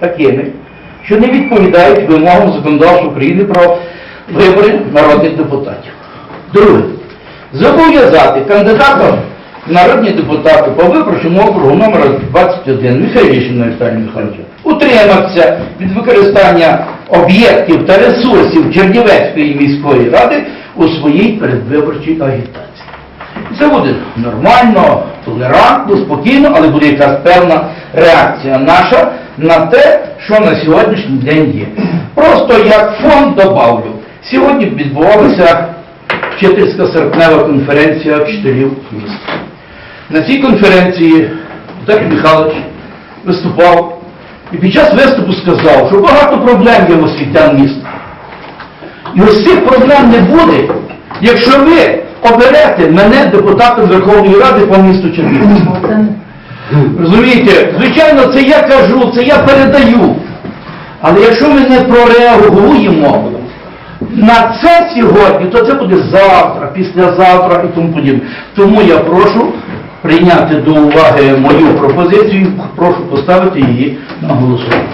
такими, що не відповідають вимогам законодавства України про вибори народних депутатів. Друге, зобов'язати кандидата в народні депутати по виборчому округу номер 21 Михайлішина Віталія Михайловича утриматися від використання об'єктів та ресурсів Чернівецької міської ради у своїй передвиборчій агітації. Це буде нормально, толерантно, спокійно, але буде якась певна реакція наша на те, що на сьогоднішній день є. Просто як фон добавлю. Сьогодні відбувалася вчительська серпнева конференція вчителів міста. На цій конференції Віталій Михайлович виступав і під час виступу сказав, що багато проблем є в освітян міста. І ось цих проблем не буде, якщо ви оберете мене депутатом Верховної Ради по місту Чернігів. Розумієте, звичайно, це я кажу, це я передаю. Але якщо ми не прореагуємо на це сьогодні, то це буде завтра, післязавтра і тому подібне. Тому я прошу прийняти до уваги мою пропозицію, прошу поставити її на голосування.